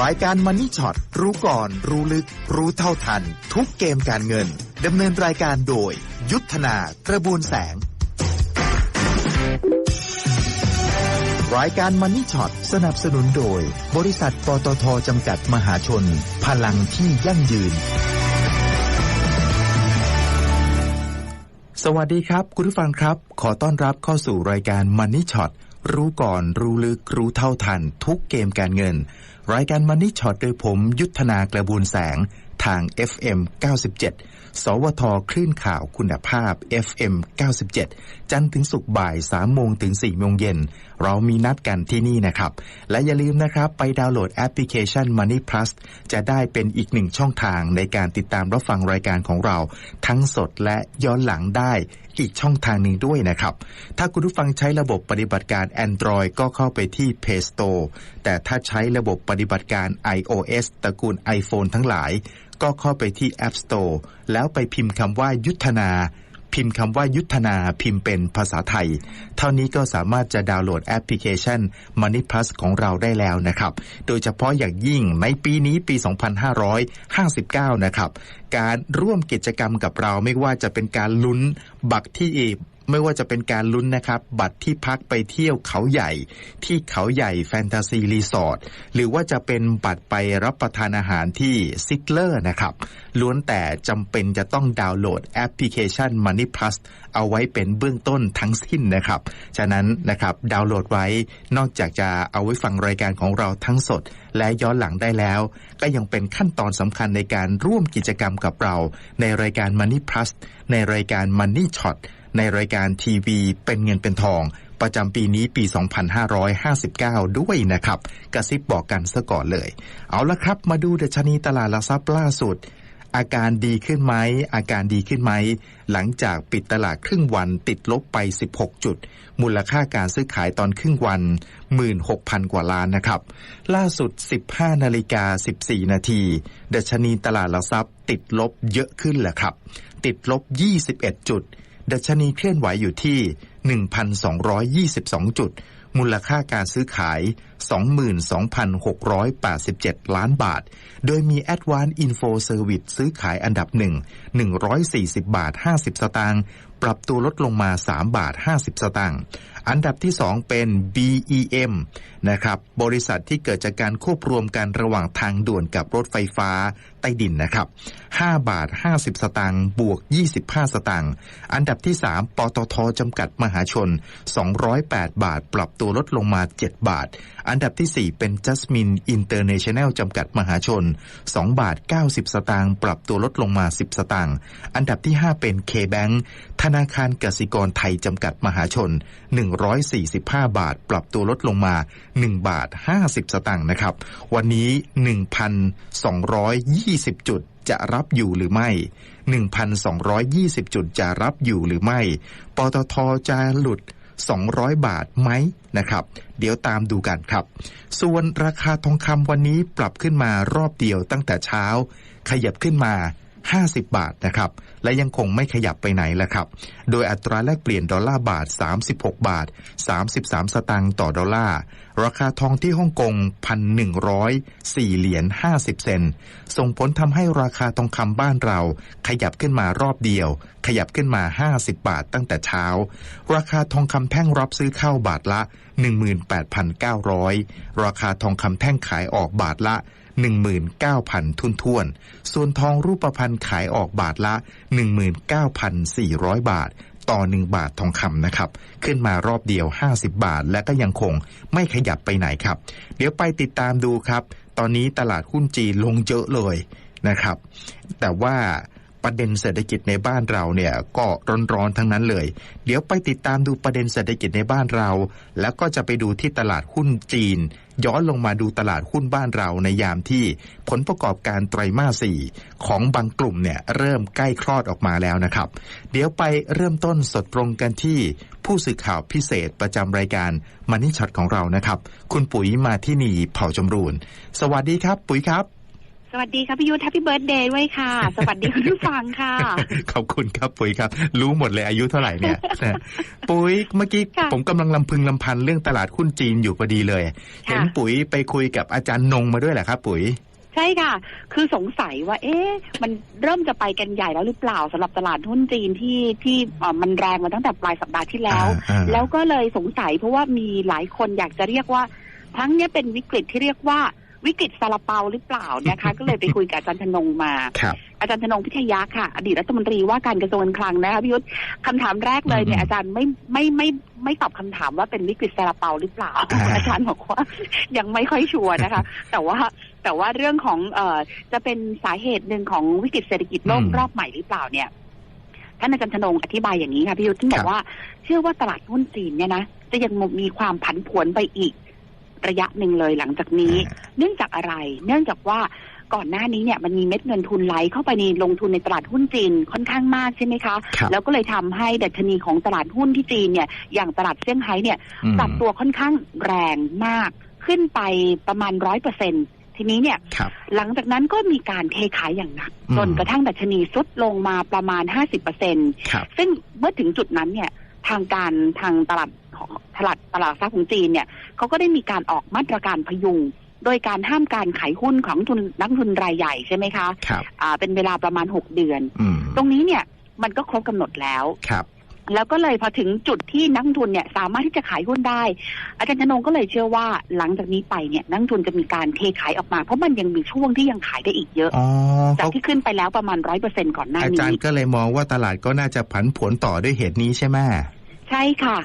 รายการมันนี่ช็อตรู้ก่อน รู้ลึก รู้เท่าทัน ทุกเกมการเงินดำเนินรายการโดย ยุทธนากระบวนแสง รายการมันนี่ช็อตสนับสนุนโดย บริษัทปตทจำกัดมหาชน พลังที่ยั่งยืน สวัสดีครับ คุณผู้ฟังครับ ขอต้อนรับเข้าสู่รายการมันนี่ช็อต รู้ก่อนรู้ลึกรู้เท่าทัน ทุกเกมการเงิน รายการมันนี่ช็อตโดยผมยุทธนากระบูลแสงทาง FM 97 สวทคลื่นข่าวคุณภาพ FM 97 จันทร์ถึงศุกร์บ่าย 3 โมงถึง 4 โมงเย็น เรามีนัดกันที่นี่นะครับ และอย่าลืมนะครับ ไปดาวน์โหลดแอปพลิเคชัน Money Plus จะได้เป็นอีกหนึ่งช่องทางในการติดตามรับฟังรายการของเรา ทั้งสดและย้อนหลังได้อีกช่องทางหนึ่งด้วยนะครับ ถ้าคุณผู้ฟังใช้ระบบปฏิบัติการ Android ก็เข้าไปที่ Play Store แต่ถ้าใช้ระบบปฏิบัติการ iOS ตระกูล iPhone ทั้งหลาย ก็เข้าไปที่ App Store แล้วไปพิมพ์คำว่ายุทธนา พิมพ์คำว่ายุทธนาพิมพ์เป็นภาษาไทย เท่านี้ก็สามารถจะดาวน์โหลดแอปพลิเคชัน Money Plus ของเราได้แล้วนะครับ โดยเฉพาะอย่างยิ่งในปีนี้ปี 2559 นะครับ การร่วมกิจกรรมกับเราไม่ว่าจะเป็นการลุ้นบัตรที่ ไม่ว่าจะเป็นการลุ้นนะครับ บัตรที่พักไปเที่ยวเขาใหญ่ ที่เขาใหญ่แฟนตาซีรีสอร์ทหรือว่าจะเป็นบัตรไปรับประทานอาหารที่ซิกเลอร์นะครับล้วนแต่จำเป็นจะต้องดาวน์โหลดแอปพลิเคชัน Money Plus เอาไว้เป็นเบื้องต้นทั้งสิ้นนะครับ ฉะนั้นนะครับดาวน์โหลดไว้นอกจากจะเอาไว้ฟังรายการของเราทั้งสด และย้อนหลังได้แล้ว ก็ยังเป็นขั้นตอนสำคัญในการร่วมกิจกรรมกับเรา ในรายการ Money Plus ในรายการ Money Shot ในรายการทีวีเป็นเงินเป็นทอง ประจำปีนี้ปี 2559 ด้วยนะครับ กระซิบบอกกันซะก่อนเลย เอาละครับ มาดูดัชนีตลาดหลักทรัพย์ล่าสุด อาการดีขึ้นไหม อาการดีขึ้นไหม หลังจากปิดตลาดครึ่งวันติดลบไป 16 จุด มูลค่าการซื้อขายตอนครึ่งวัน 16,000 กว่าล้านนะครับ ล่าสุด 15นาฬิกา14 นาทีดัชนีตลาดหลักทรัพย์ติดลบเยอะขึ้นแหละครับ ติดลบ 21 จุด ดัชนีเคลื่อนไหวอยู่ที่ 1,222 จุด มูลค่าการซื้อขาย 22,687 ล้านบาท โดยมี Advanced Info Service ซื้อขายอันดับหนึ่ง140 บาท 50 สตางค์ ปรับตัวลดลงมา 3 บาท 50 สตางค์อันดับที่ 2 เป็น BEM นะครับ บริษัทที่เกิดจากการควบรวมกันระหว่างทางด่วนกับรถไฟฟ้าใต้ดินนะครับ 5 บาท 50 สตางค์ บวก 25 สตางค์ อันดับที่ 3 ปตทจำกัดมหาชน 208 บาท ปรับตัวลดลงมา 7 บาท อันดับที่ 4 เป็น Jasmine International จำกัดมหาชน 2 บาท 90 สตางค์ ปรับตัวลดลงมา 10 สตางค์ อันดับที่ 5 เป็น K-Bank ธนาคารกสิกรไทยจำกัดมหาชน145 บาท ปรับตัวลดลงมา 1 บาท 50 สตางค์นะครับ วันนี้ 1,220 จุดจะรับอยู่หรือไม่ 1,220 จุดจะรับอยู่หรือไม่ ปตทจะหลุด 200 บาทไหมนะครับ เดี๋ยวตามดูกันครับ ส่วนราคาทองคำวันนี้ปรับขึ้นมารอบเดียวตั้งแต่เช้า ขยับขึ้นมา 50 บาทนะครับ และยังคงไม่ขยับไปไหนแหละครับ โดยอัตราแลกเปลี่ยนดอลลาร์บาท 36 บาท 33 สตางค์ต่อดอลลาร์ ราคาทองที่ฮ่องกง 1,104 เหรียญ 50 เซน ส่งผลทำให้ราคาทองคำบ้านเรา ขยับขึ้นมารอบเดียว ขยับขึ้นมา 50 บาทตั้งแต่เช้า ราคาทองคำแท่งรับซื้อเข้าบาทละ 18,900 ราคาทองคำแท่งขายออกบาทละ 19,000 ทุนท่วน ส่วนทองรูปพรรณขายออกบาทละ 19,400 บาท ต่อ 1 บาททองคำนะครับ ขึ้นมารอบเดียว 50 บาท และก็ยังคงไม่ขยับไปไหนครับ เดี๋ยวไปติดตามดูครับ ตอนนี้ตลาดหุ้นจีนลงเยอะเลยนะครับ แต่ว่าประเด็นเศรษฐกิจในบ้านเราเนี่ยก็ร้อนๆทั้งนั้นเลย เดี๋ยวไปติดตามดูประเด็นเศรษฐกิจในบ้านเรา แล้วก็จะไปดูที่ตลาดหุ้นจีน ย้อนลงมาดูตลาดหุ้นบ้านเราในยามที่ผลประกอบการไตรมาสสี่ของบางกลุ่มเนี่ยเริ่มใกล้คลอดออกมาแล้วนะครับ เดี๋ยวไปเริ่มต้นสดตรงกันที่ผู้สื่อข่าวพิเศษประจำรายการมันนี่ช็อตของเรานะครับ คุณปุ๋ยมาที่นี่เผ่าจำรูน สวัสดีครับ ปุ๋ยครับ สวัสดีค่ะพี่ยุทธแฮปปี้เบิร์ดเดย์ด้วยค่ะ สวัสดีคุณผู้ฟังค่ะ ขอบคุณครับปุ๋ยครับ รู้หมดเลยอายุเท่าไหร่เนี่ยนะปุ๋ยเมื่อกี้ค่ะผมกำลังลำพึงลำพันเรื่องตลาดหุ้นจีนอยู่พอดีเลย เห็นปุ๋ยไปคุยกับอาจารย์นงมาด้วยแหละครับ ปุ๋ยใช่ค่ะ คือสงสัยว่า เอ๊ะ มันเริ่มจะไปกันใหญ่แล้วหรือเปล่าสำหรับตลาดหุ้นจีนที่ที่เอ่อมันแรงมาตั้งแต่ปลายสัปดาห์ที่แล้วอ่าอ่าแล้วก็เลยสงสัยเพราะว่ามีหลายคนอยากจะเรียกว่า ทั้งเนี้ยเป็นวิกฤตที่เรียกว่า วิกฤตซาลาเปาหรือเปล่านะคะ ก็เลยไปคุยกับอาจารย์ธนงมาครับอาจารย์ธนงพิทยาค่ะ อดีตรัฐมนตรีว่าการกระทรวงการคลังนะคะพี่ยุทธคำถามแรกเลยเนี่ยอืมอาจารย์ไม่ไม่ไม่ไม่ตอบคำถามว่าเป็นวิกฤตซาลาเปาหรือเปล่าอ่า อาจารย์บอกว่ายังไม่ค่อยชัวร์นะคะ แต่ว่าแต่ว่าเรื่องของเอ่อจะเป็นสาเหตุหนึ่งของวิกฤตเศรษฐกิจโลกอืมรอบใหม่หรือเปล่าเนี่ยท่านอาจารย์ธนงอธิบายอย่างนี้ค่ะพี่ยุทธท่านบอครักบว่า เชื่อว่าตลาดหุ้นจีนเนี่ยนะจะยังมีความผันผวนไปอีก ระยะหนึ่งเลยหลังจากนี้ เนื่องจากอะไร เนื่องจากว่าก่อนหน้านี้เนี่ยมันมีเม็ดเงินทุนไหลเข้าไปในลงทุนในตลาดหุ้นจีนค่อนข้างมากใช่ไหมคะครับแล้วก็เลยทำให้ดัชนีของตลาดหุ้นที่จีนเนี่ยอย่างตลาดเซี่ยงไฮ้เนี่ยอืมปรับตัวค่อนข้างแรงมากขึ้นไปประมาณร้อยเปอร์เซ็นทีนี้เนี่ยครับหลังจากนั้นก็มีการเทขายอย่างหนักอืมจนกระทั่งดัชนีซุดลงมาประมาณห้าสิบเปอร์เซ็นครับซึ่งเมื่อถึงจุดนั้นเนี่ยทางการทางตลาด ของตลาดตลาดหลักทรัพย์ของจีนเนี่ยเขาก็ได้มีการออกมาตรการพยุง โดยการห้ามการขายหุ้นของทุนนักลงทุนรายใหญ่ใช่ไหมคะครับอ่าเป็นเวลาประมาณหกเดือนอืมตรงนี้เนี่ยมันก็ครบกำหนดแล้วครับแล้วก็เลยพอถึงจุดที่นักลงทุนเนี่ยสามารถที่จะขายหุ้นได้ อาจารย์ชนงก็เลยเชื่อว่าหลังจากนี้ไปเนี่ยนักลงทุนจะมีการเทขายออกมา เพราะมันยังมีช่วงที่ยังขายได้อีกเยอะอ๋อจากเขาที่ขึ้นไปแล้วประมาณร้อยเปอร์เซ็นก่อนหน้าอานี้จารย์ก็เลยมองว่าตลาดก็น่าจะผันผวนต่อด้วยเหตุนี้ใช่ไหมใช่ค่ะ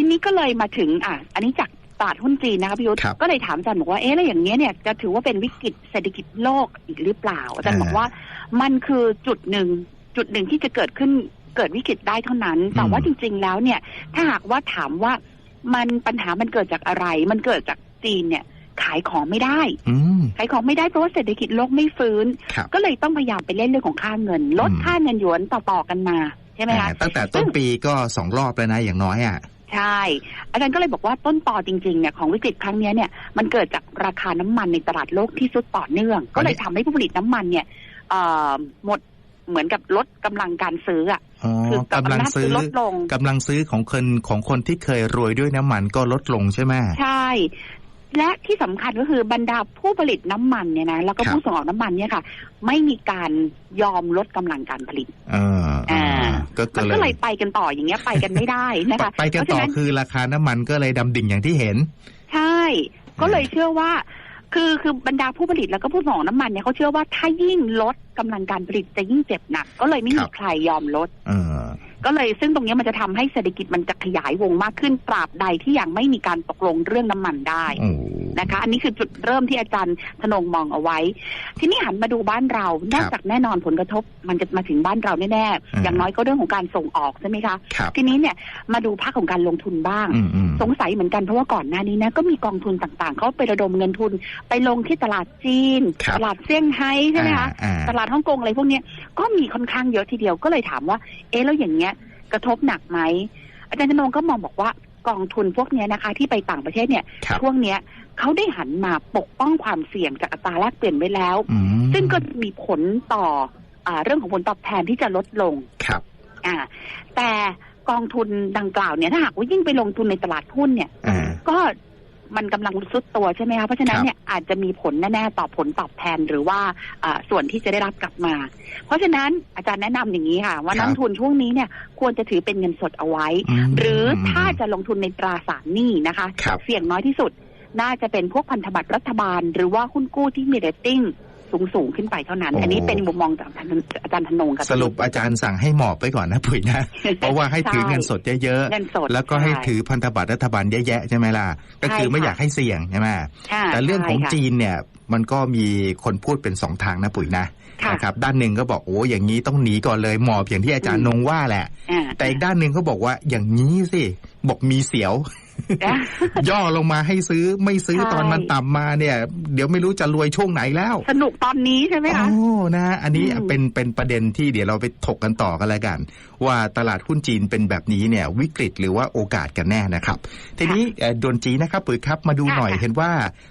ทีนี้ก็เลยมาถึงอะอันนี้จากตลาดหุ้นจีนนะคะพี่ยุทธครับก็เลยถามอาจารย์บอกว่าเอ๊ะแล้วอย่างเงี้ยเนี่ยจะถือว่าเป็นวิกฤตเศรษฐกิจโลกอีกหรือเปล่าอาจารย์บอกว่ามันคือจุดหนึ่งจุดหนึ่งที่จะเกิดขึ้นเกิดวิกฤตได้เท่านั้น แต่ว่าจริง ๆ แล้วเนี่ย ถ้าหากว่าถามว่ามันปัญหามันเกิดจากอะไร มันเกิดจากจีนเนี่ยขายของไม่ได้อืมขายของไม่ได้เพราะว่าเศรษฐกิจโลกไม่ฟื้นครับก็เลยต้องพยายามไปเล่นเรื่องของค่าเงิน ลดอืมค่าเงินหยวนต่อๆกันมา ใช่ไหมคะอ่าตั้งแต่ต้นปีก็สองรอบแล้วนะอย่างน้อยอะ ใช่ อาจารย์ก็เลยบอกว่าต้นต่อจริงๆเนี่ยของวิกฤตครั้งเนี้ยเนี่ยมันเกิดจากราคาน้ำมันในตลาดโลกที่สุดต่อเนื่อง ก็เลยทำให้ผู้ผลิตน้ำมันเนี่ยเอ่อหมดเหมือนกับลดกำลังการซื้ออะอ๋อคือกำลังนาจซื้อลดลงกำลังซื้อของคนของคนที่เคยรวยด้วยน้ำมันก็ลดลงใช่ไหมใช่และที่สำคัญก็คือบรรดาผู้ผลิตน้ำมันเนี่ยนะแล้วก็ครับผู้ส่งออกน้ำมันเนี่ยค่ะ ไม่มีการยอมลดกำลังการผลิตเอออ่าอ่า ก็มันเลก็ยเลยไปกันต่ออย่างเงี้ยไปกันไม่ได้นะคะไปกันต่อเพราะฉะนั้นคือราคาน้ำมันก็เลยดำดิ่งอย่างที่เห็น ใช่ ก็เลยเชื่อว่าคือคือบรรดาผู้ผลิตแล้วก็ผู้ส่งออกน้ำมันเนี่ยเขาเชื่อว่าถ้ายิ่งลดกำลังการผลิตจะยิ่งเจ็บหนัก ก็เลยไม่คมีรับใครยอมลดเออ ก็เลยซึ่งตรงเนี้ยมันจะทำให้เศรษฐกิจมันจะขยายวงมากขึ้นตราบใดที่ยังไม่มีการตกลงเรื่องน้ำมันได้โอ้นะคะ อันนี้คือจุดเริ่มที่อาจารย์ธนงมองเอาไว้ ทีนี้หันมาดูบ้านเรา นอกจากแน่นอนผลกระทบ มันจะมาถึงบ้านเราแน่ๆอย่างน้อยก็เรื่องของการส่งออกใช่ไหมคะครับทีนี้เนี่ยมาดูภาคของการลงทุนบ้างอืมอืมสงสัยเหมือนกันเพราะว่าก่อนหน้านี้นะก็มีกองทุนต่างๆ เขาไประดมเงินทุน ไปลงที่ตลาดจีนครับตลาดเซี่ยงไฮ้ใช่ไหมคะอ่าตลาดฮ่องกงอะไรพวกเนี้ยก็มีค่อนข้างเยอะทีเดียวก็เลยถามว่า เอ๊ะแล้วอย่างเงี้ย กระทบหนักไหมอาจารย์ธนงก็มองบอกว่ากองทุนพวกเนี้ยนะคะ ที่ไปต่างประเทศเนี่ยครับช่วงเนี้ยเขาได้หันมาปกป้องความเสี่ยงจากอัตราแลกเปลี่ยนไว้แล้วอืมซึ่งก็มีผลต่ออาเรื่องของผลตอบแทนที่จะลดลงครับ อ่า แต่กองทุนดังกล่าวเนี่ยถ้าหากว่ายิ่งไปลงทุนในตลาดหุ้นเนี่ยอ่าก็ มันกำลังซุดตัวใช่ไหมคะเพราะฉะนั้คนรับเนี่ยอาจจะมีผลแน่ๆต่อผลตอบแทนหรือว่าอ่าส่วนที่จะได้รับกลับมา เพราะฉะนั้นอาจารย์แนะนำอย่างนี้ค่ะ ว่านักลงทุนช่วงนี้เนี่ยควรจะถือเป็นเงินสดเอาไว้มหรือถ้าจะลงทุนในตราสารหนี้นะคะครับเสี่ยงน้อยที่สุดน่าจะเป็นพวกพันธบัตรรัฐบาล หรือว่าหุ้นกู้ที่มีเรตติ้ง สูงสูงๆขึ้นไปเท่านั้นโอ้อันนี้เป็นมุมมองจากอาจารย์ธนงกับสรุปอาจารย์สั่งให้หมอบไปก่อนนะปุ๋ยนะ เพราะว่าให้ถือเงินสดเยอะเงินสดๆแล้วก็ให้ช่ถือพันธบัตรรัฐบาลเยอะๆใช่ไหมล่ะ ก็คือใช่ค่ะไม่อยากให้เสี่ยงใช่ไหมค่ะแต่เรื่องของใช่ค่ะจีนเนี่ยมันก็มีคนพูดเป็นสองทางนะปุ๋ยนะค่ะนะครับด้านหนึ่งก็บอกโอ้อย่างนี้ต้องหนีก่อนเลยหมอบอย่างที่อาจารย์นงว่าแหละอ่าแต่อีกด้านหนึ่งเขาบอกว่าอย่างนี้สิ บอกมีเสียว ย่อลงมาให้ซื้อไม่ซื้อใช่ตอนมันต่ำมาเนี่ย เดี๋ยวไม่รู้จะรวยช่วงไหนแล้ว สนุกตอนนี้ใช่ไหมคะโอ้นะฮะอันนี้อืมเป็นเป็นประเด็นที่เดี๋ยวเราไปถกกันต่อกันแล้วกัน ว่าตลาดหุ้นจีนเป็นแบบนี้เนี่ย วิกฤตหรือว่าโอกาสกันแน่นะครับ ทีนี้เอ่อดวนจีนะครับปุ๋ยครับมาดูค่ะหน่อยค่ะเห็นว่า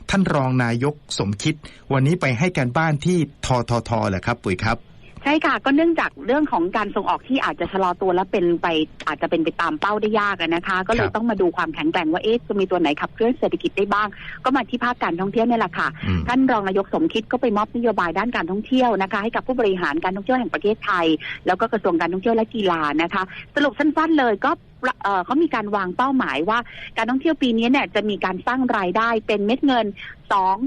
ท่านรองนายกสมคิด วันนี้ไปให้การบ้านที่ทททเหรอครับ ปุ๋ยครับ ใช่ค่ะ ก็เนื่องจากเรื่องของการส่งออกที่อาจจะชะลอตัวและเป็นไป อาจจะเป็นไปตามเป้าได้ยากอะนะคะ ก็เลคยรับต้องมาดูความแข็งแกร่งว่าเอ๊ะจะมีตัวไหนขับเคลื่อนเศรษฐกิจได้บ้าง ก็มาที่ภาคการท่องเที่ยวเนี่ยแหละค่ะอืมท่านรองนายกสมคิดก็ไปมอบนโยบายด้านการท่องเที่ยวนะคะ ให้กับผู้บริหารการท่องเที่ยวแห่งประเทศไทย แล้วก็กระทรวงการท่องเที่ยวและกีฬานะคะ สรุปสั้นๆเลยก็เอ่อเขามีการวางเป้าหมายว่าการท่องเที่ยวปีนี้เนี่ยจะมีการสร้างรายได้เป็นเม็ดเงิน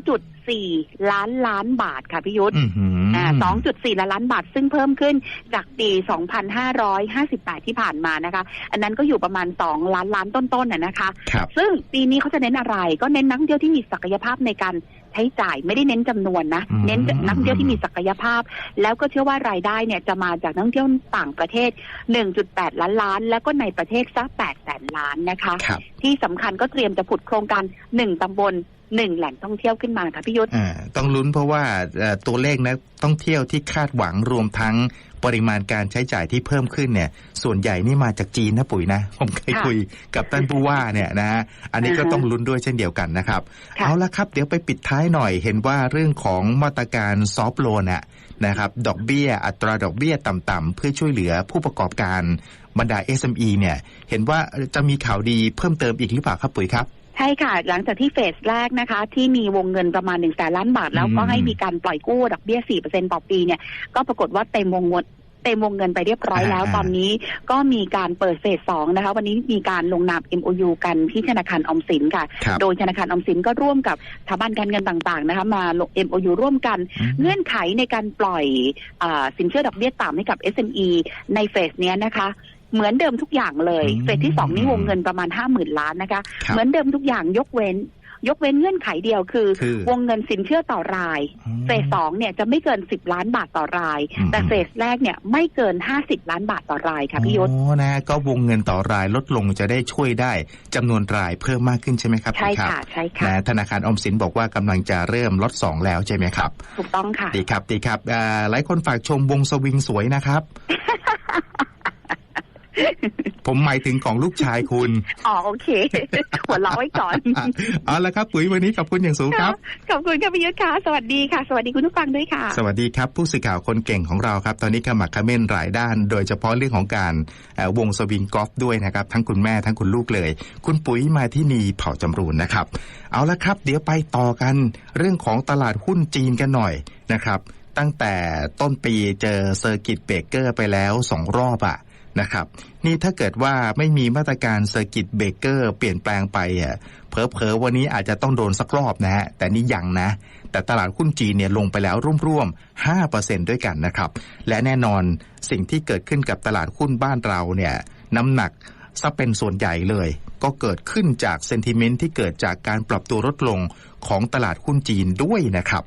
2.4 ล้านล้านบาทค่ะพี่ยุทธอื้อหือออ่า 2.4 ล้านล้านบาท ซึ่งเพิ่มขึ้นจากปี 2,558 ที่ผ่านมานะคะ อันนั้นก็อยู่ประมาณ 2 ล้านล้านต้นๆน่ะนะคะครับซึ่งปีนี้เขาจะเน้นอะไร ก็เน้นนักท่องเที่ยวที่มีศักยภาพในการใช้จ่ายไม่ได้เน้นจำนวนนะอืมเน้นนักท่องเที่ยวที่มีศักยภาพ แล้วก็เชื่อว่ารายได้เนี่ยจะมาจากนักท่องเที่ยวต่างประเทศ 1.8 ล้านล้าน แล้วก็ในประเทศสัก8แสนล้านนะคะครับที่สำคัญก็เตรียมจะผุดโครงการหนึ่งตำบล หนึ่งแหล่งท่องเที่ยวขึ้นมาค่ะพี่ยุทธอ่าต้องลุ้นเพราะว่าเอ่อตัวเลขนักท่องเที่ยวที่คาดหวังรวมทั้งปริมาณการใช้จ่ายที่เพิ่มขึ้นเนี่ย ส่วนใหญ่นี่มาจากจีนนะปุ๋ยนะ ผมเคยค่ะคุยกับท่านผู้ว่าเนี่ยนะฮะอันนี้ก็อ่าฮะต้องลุ้นด้วยเช่นเดียวกันนะครับค่ะเอาละครับ เดี๋ยวไปปิดท้ายหน่อยเห็นว่าเรื่องของมาตรการซอฟโลนอะนะครับดอกเบี้ย อัตราดอกเบี้ยต่ำๆเพื่อช่วยเหลือผู้ประกอบการบรรดา SME เนี่ย เห็นว่าจะมีข่าวดีเพิ่มเติมอีกหรือเปล่าครับปุ๋ยครับ ใช่ค่ะ หลังจากที่เฟสแรกนะคะ ที่มีวงเงินประมาณ1นึ่งแสนล้านบาท แล้วก็อืมให้มีการปล่อยกู้ดอกเบี้ย4%ต่อปีเนี่ยก็ปรากฏว่าเต็มวงเงินเต็มวงเงินไปเรียบร้อยแล้วอ่าตอนนี้ก็มีการเปิดเฟสสองนะคะ วันนี้มีการลงนาม MOU กันที่ธนาคารออมสินค่ะครับโดยธนาคารออมสินก็ร่วมกับสถาบันการเงินต่างๆนะคะมาลง MOU ร่วมกันอืมเงื่อนไขในการปล่อยอาสินเชื่อดอกเบี้ยต่ำให้กับ SME ในเฟสเนี้ยนะคะ เหมือนเดิมทุกอย่างเลยอืมเฟสที่สองนี่วงเงินประมาณห้าหมื่นล้านนะคะครับเหมือนเดิมทุกอย่างยกเว้น ยกเว้นเงื่อนไขเดียวคือคือ วงเงินสินเชื่อต่อรายเฟสสองเนี่ยจะไม่เกินสิบล้านบาทต่อรายอืมแต่เฟสแรกเนี่ยไม่เกินห้าสิบล้านบาทต่อรายค่ะพี่ยศอ๋อนะก็วงเงินต่อรายลดลงจะได้ช่วยได้จำนวนรายเพิ่มมากขึ้นใช่ไหมครับใช่รับค่ะใช่ค่ะนะธนาคารออมสินบอกว่ากำลังจะเริ่มล็อตสองแล้วใช่ไหมครับถูกต้องค่ะดีครับดีครับอ่าหลายคนฝากชมวงสวิงสวยนะครับ ผมหมายถึงของลูกชายคุณ อ๋อโอเค หัวเราะไว้ก่อนอะเอาละครับปุ๋ยวันนี้ขอบคุณอย่างสูงครับ ขอบคุณค่ะพี่ยุทธค่ะ สวัสดีค่ะ สวัสดีคุณผู้ฟังด้วยค่ะ สวัสดีครับ ผู้สื่อข่าวคนเก่งของเราครับ ตอนนี้ขมักเขม้นหลายด้าน โดยเฉพาะเรื่องของการเอ่อวงสวิงกอล์ฟด้วยนะครับ ทั้งคุณแม่ทั้งคุณลูกเลย คุณปุ๋ยมาที่นีเผ่าจำรูนนะครับ เอาละครับ เดี๋ยวไปต่อกันเรื่องของตลาดหุ้นจีนกันหน่อยนะครับ ตั้งแต่ต้นปีเจอเซอร์กิตเบรกเกอร์ไปแล้วสองรอบอะ นะครับ นี่ถ้าเกิดว่าไม่มีมาตรการเซอร์กิตเบรกเกอร์เปลี่ยนแปลงไปอะเผลอวันนี้อาจจะต้องโดนสักรอบนะฮะแต่นี่ยังนะ แต่ตลาดหุ้นจีนเนี่ยลงไปแล้วร่วมๆ5%ด้วยกันนะครับ และแน่นอนสิ่งที่เกิดขึ้นกับตลาดหุ้นบ้านเราเนี่ยน้ำหนักซะเป็นส่วนใหญ่เลย ก็เกิดขึ้นจากเซนติเมนต์ที่เกิดจากการปรับตัวลดลงของตลาดหุ้นจีนด้วยนะครับ